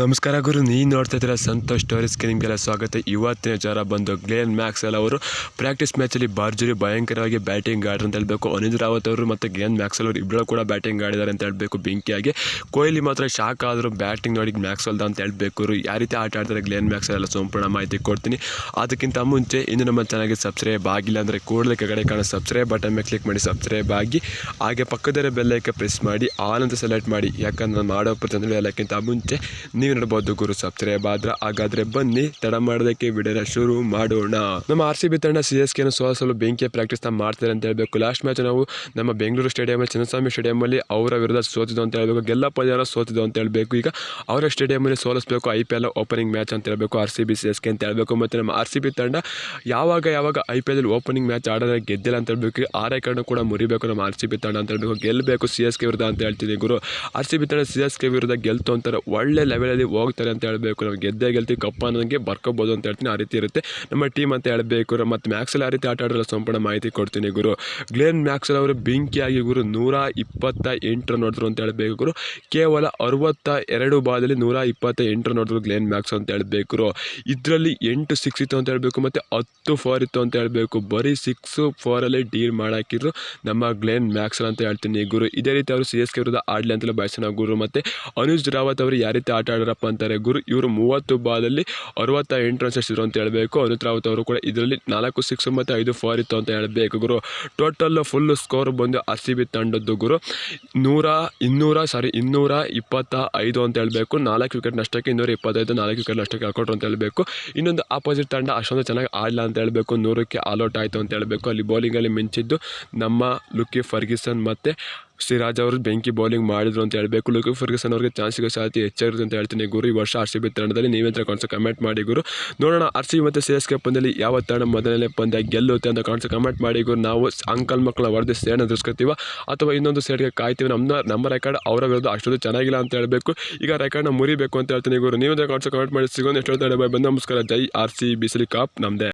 ನಮಸ್ಕಾರ ಗುರು, ನೀನು ನೋಡ್ತಾ ಇದ್ದೀರಾ ಸಂತೋಷ್ ಸ್ಟೋರೀಸ್ಗೆ ನಿಮಗೆಲ್ಲ ಸ್ವಾಗತ. ಇವತ್ತಿನ ಜ್ವರ ಬಂದು ಗ್ಲೇನ್ ಮ್ಯಾಕ್ಸ್ ಎಲ್ಲ ಅವರು ಪ್ರಾಕ್ಟೀಸ್ ಮ್ಯಾಚಲ್ಲಿ ಭರ್ಜರಿ ಭಯಂಕರವಾಗಿ ಬ್ಯಾಟಿಂಗ್ ಆಡ್ರು ಅಂತ ಹೇಳಬೇಕು. ಅನಿಲ್ ರಾವತ್ ಅವರು ಮತ್ತು ಗ್ಲೇನ್ ಮ್ಯಾಕ್ಸೆಲ್ ಅವರು ಇಬ್ಬರು ಕೂಡ ಬ್ಯಾಟಿಂಗ್ ಆಡಿದ್ದಾರೆ ಅಂತ ಹೇಳಬೇಕು ಬೆಂಕಿಯಾಗಿ. ಕೊಹ್ಲಿ ಮಾತ್ರ ಶಾಕ್ ಆದರೂ ಬ್ಯಾಟಿಂಗ್ ನೋಡಿ ಮ್ಯಾಕ್ಸ್ವೆಲ್ದ ಅಂತ ಹೇಳಬೇಕು ಯಾವ ರೀತಿ ಆಟ ಆಡ್ತಾರೆ ಗ್ಲೇನ್ ಮ್ಯಾಕ್ಸೆಲ್ ಎಲ್ಲ ಸಂಪೂರ್ಣ ಮಾಹಿತಿ ಕೊಡ್ತೀನಿ. ಅದಕ್ಕಿಂತ ಮುಂಚೆ ಇನ್ನು ನಮ್ಮ ಚಾನಲ್ಗೆ ಸಬ್ಸ್ಕ್ರೈಬ್ ಆಗಿಲ್ಲ ಅಂದರೆ ಕೂಡಲೇ ಕೆಗಡೆ ಕಾಣೋ ಸಬ್ಸ್ಕ್ರೈಬ್ ಬಟನ್ ಮೇಲೆ ಕ್ಲಿಕ್ ಮಾಡಿ ಸಬ್ಸ್ಕ್ರೈಬ್ ಆಗಿ. ಹಾಗೆ ಪಕ್ಕದಲ್ಲೇ ಬೆಲ್ಲೈಕೆ ಪ್ರೆಸ್ ಮಾಡಿ, ಆಲ್ ಅಂತ ಸೆಲೆಕ್ಟ್ ಮಾಡಿ. ಯಾಕಂದ್ರೆ ನಾನು ಮಾಡೋ ಪ್ರತಿ ಎಲ್ಲಕ್ಕಿಂತ ಮುಂಚೆ ನೀವು ನೋಡಬಹುದು ಗುರು ಸಪ್ತರೆ ಬಾದ್ರ. ಹಾಗಾದ್ರೆ ಬನ್ನಿ, ತಡ ಮಾಡೋದಕ್ಕೆ ವಿಡಿಯೋನ ಶುರು ಮಾಡೋಣ. ನಮ್ಮ ಆರ್ ಸಿ ಬಿ ತಂಡ ಸಿ ಎಸ್ ಕೆನ ಸೋಲಿಸಲು ಬೆಂಕಿಯ ಪ್ರಾಕ್ಟೀಸ್ನ ಮಾಡ್ತಾರೆ ಅಂತ ಹೇಳಬೇಕು. ಲಾಸ್ಟ್ ಮ್ಯಾಚ್ ನಾವು ನಮ್ಮ ಬೆಂಗಳೂರು ಸ್ಟೇಡಿಯಂ ಚಿನ್ನಸ್ವಾಮಿ ಸ್ಟೇಡಿಯಂಲ್ಲಿ ಅವರ ವಿರುದ್ಧ ಸೋತಿದ್ದು ಅಂತ ಹೇಳಬೇಕು. ಗೆಲ್ಲ ಪಂದ್ಯನ ಸೋತಿದ್ದು ಅಂತ ಹೇಳಬೇಕು. ಈಗ ಅವರ ಸ್ಟೇಡಿಯಂ ಅಲ್ಲಿ ಸೋಲಿಸಬೇಕು I P L opening match ಅಂತ ಹೇಳಬೇಕು, R C B C S K ಅಂತ ಹೇಳಬೇಕು. ಮತ್ತೆ ನಮ್ಮ ಆರ್ ಸಿ ಬಿ ತಂಡ ಯಾವಾಗ ಯಾವಾಗ I P L opening match ಆಡಿದ್ರೆ ಗೆದ್ದಿಲ್ಲ ಅಂತ ಹೇಳಬೇಕು. ಆರೈಕೆಯನ್ನು ಕೂಡ ಮುರಿಬೇಕು ನಮ್ಮ ಆರ್ ಸಿ ಬಿ ತಂಡ ಅಂತ ಹೇಳಬೇಕು. ಗೆಲ್ಲಬೇಕು ಸಿ ಎಸ್ ಕೆ ವಿರುದ್ಧ ಅಂತ ಹೇಳ್ತೀನಿ ಗುರು. ಆರ್ ಸಿ ಬಿ ತಂಡ ಸಿ ಎಸ್ ಕೆ ವಿರುದ್ಧ ಗೆಲ್ತು ಅಂತಾರೆ. ಒಳ್ಳೆ ಲೆವೆಲಲ್ಲಿ ಹೋಗ್ತಾರೆ ಅಂತ ಹೇಳಬೇಕು. ನಾವು ಗೆದ್ದೇ ಗೆಲ್ತಿ, ಕಪ್ಪ ಅನ್ನೋಂಗೆ ಬರ್ಕೋಬೋದು ಅಂತ ಹೇಳ್ತೀನಿ. ಆ ರೀತಿ ಇರುತ್ತೆ. ನಮ್ಮ ಟೀಮ್ ಅಂತ ಹೇಳಬೇಕು. ಮತ್ತು ಮ್ಯಾಕ್ಸಲ್ಲಿ ಆ ರೀತಿ ಆಟ ಆಡೋಲ್ಲ ಸಂಪೂರ್ಣ ಮಾಹಿತಿ ಕೊಡ್ತೀನಿ ಗುರು. ಗ್ಲೇನ್ ಮ್ಯಾಕ್ಸಲ್ ಅವರು ಬೆಂಕಿಯಾಗಿ ಗುರು ನೂರ ಇಪ್ಪತ್ತ ಎಂಟು ನೋಡಿದ್ರು ಅಂತ ಹೇಳಬೇಕು ಗುರು. ಕೇವಲ ಅರವತ್ತ ಎರಡು ಬಾಲಲ್ಲಿ ನೂರ ಇಪ್ಪತ್ತ ಎಂಟು ನೋಡಿದ್ರು ಗ್ಲೇನ್ ಮ್ಯಾಕ್ಸ್ ಅಂತ ಹೇಳಬೇಕು ಇದರಲ್ಲಿ ಎಂಟು ಸಿಕ್ಸ್ ಇತ್ತು ಅಂತ ಹೇಳಬೇಕು, ಮತ್ತು ಹತ್ತು ಫೋರ್ ಇತ್ತು ಅಂತ ಹೇಳಬೇಕು. ಬರೀ ಸಿಕ್ಸು ಫೋರಲ್ಲಿ ಡೀಲ್ ಮಾಡಾಕಿದ್ರು ನಮ್ಮ ಗ್ಲೇನ್ ಮ್ಯಾಕ್ಸಲ್ ಅಂತ ಹೇಳ್ತೀನಿ ಗುರು. ಇದೇ ರೀತಿ ಅವರು ಸಿ ಎಸ್ ಕೆ ವಿರುದ್ಧ ಆಡಲಿ ಅಂತಲೇ ಬಯಸೋಣ ಗುರು. ಮತ್ತು ಅನುಜ್ ರಾವತ್ ಅವರು ಯಾವ ರೀತಿ ಆಟ ಆಡೋರಪ್ಪ ಅಂತಾರೆ. ಗುರು, ಇವರು ಮೂವತ್ತು ಬಾಲಲ್ಲಿ ಅರವತ್ತ ಎಂಟು ರನ್ಸ್ ಎಷ್ಟಿದ್ರು ಅಂತ ಹೇಳಬೇಕು. ಅನಿತ್ ರಾವತ್ ಅವರು ಕೂಡ ಇದರಲ್ಲಿ ನಾಲ್ಕು ಸಿಕ್ಸ್ ಮತ್ತು ಐದು ಫೋರ್ ಇತ್ತು ಅಂತ ಹೇಳಬೇಕು ಗುರು. ಟೋಟಲ್ ಫುಲ್ ಸ್ಕೋರ್ ಬಂದು ಆರ್ ಬಿ ತಂಡದ್ದು ಗುರು. ನೂರ, ಇನ್ನೂರ ಸಾರಿ ಇನ್ನೂರ ಇಪ್ಪತ್ತ ಐದು ಅಂತ ಹೇಳಬೇಕು. ನಾಲ್ಕು ವಿಕೆಟ್ ನಷ್ಟಕ್ಕೆ ಇನ್ನೂರ ಇಪ್ಪತ್ತೈದು, ನಾಲ್ಕು ವಿಕೆಟ್ ನಷ್ಟಕ್ಕೆ ಹಾಕೊಟ್ರು ಅಂತ ಹೇಳಬೇಕು. ಇನ್ನೊಂದು ಆಪೋಸಿಟ್ ತಂಡ ಅಷ್ಟೊಂದು ಚೆನ್ನಾಗಿ ಆಡಲ್ಲ ಅಂತ ಹೇಳಬೇಕು. ನೂರಕ್ಕೆ ಆಲ್ಔಟ್ ಆಯಿತು ಅಂತ ಹೇಳಬೇಕು. ಅಲ್ಲಿ ಬೌಲಿಂಗಲ್ಲಿ ಮಿಂಚಿದ್ದು ನಮ್ಮ ಲುಕ್ಕಿ ಫರ್ಗಿಸನ್ ಮತ್ತು ಸಿರಾಜ್ ಅವರು ಬೆಂಕಿ ಬೌಲಿಂಗ್ ಮಾಡಿದ್ರು ಅಂತ ಹೇಳಬೇಕು. ಲುಕ್ ಫರ್ಗಸನ್ ಅವರಿಗೆ ಚಾನ್ಸ್ ಸಿಗೋ ಸಾಧ್ಯತೆ ಹೆಚ್ಚಾಗಿರುತ್ತೆ ಅಂತ ಹೇಳ್ತೀನಿ. ಗುರು, ಈ ವರ್ಷ ಆರ್ ಸಿ ಬಿ ತಂಡದಲ್ಲಿ ನೀವೇಂದ್ರ ಕಾಣಿಸೋ ಕಮೆಂಟ್ ಮಾಡಿ ಗುರು. ನೋಡೋಣ, ಆರ್ ಸಿ ಮತ್ತು ಸಿ ಎಸ್ ಕೆ ಪಂದ್ಯದಲ್ಲಿ ಯಾವ ತಂಡ ಮೊದಲನೇ ಪಂದ್ಯ ಗೆಲ್ಲುತ್ತೆ ಅಂತ ಕಾಣಿಸೋ ಕಮೆಂಟ್ ಮಾಡಿ ಗುರು. ನಾವು ಅಂಕಲ್ ಮಕ್ಕಳ ವರದಿ ಸೇನೆ ಎದುರಿಸ್ಕೊತೀವ? ಅಥವಾ ಇನ್ನೊಂದು ಸೈಡ್ಗೆ ಕಾಯ್ತೀವಿ? ನಮ್ಮ ನಮ್ಮ ರೆಕಾರ್ಡ್ ಅವರ ವಿರುದ್ಧ ಅಷ್ಟೊಂದು ಚೆನ್ನಾಗಿಲ್ಲ ಅಂತ ಹೇಳಬೇಕು. ಈಗ ರೆಕಾರ್ಡ್ನ ಮುರಿಬೇಕು ಅಂತ ಹೇಳ್ತೀನಿ ಗುರು. ನೀವೇಂದ್ರ ಕಾಣಿಸೋ ಕಮೆಂಟ್ ಮಾಡಿ. ಸಿಗೋದು ಎಷ್ಟು ಹೇಳ್ತಾರೆ ಬಂದು ನಮಸ್ಕಾರ ಜೈ ಆರ್ ಸಿ ಬಿಸಿಲಿ ಕಾಪ್. ನಮ್ಮದೇ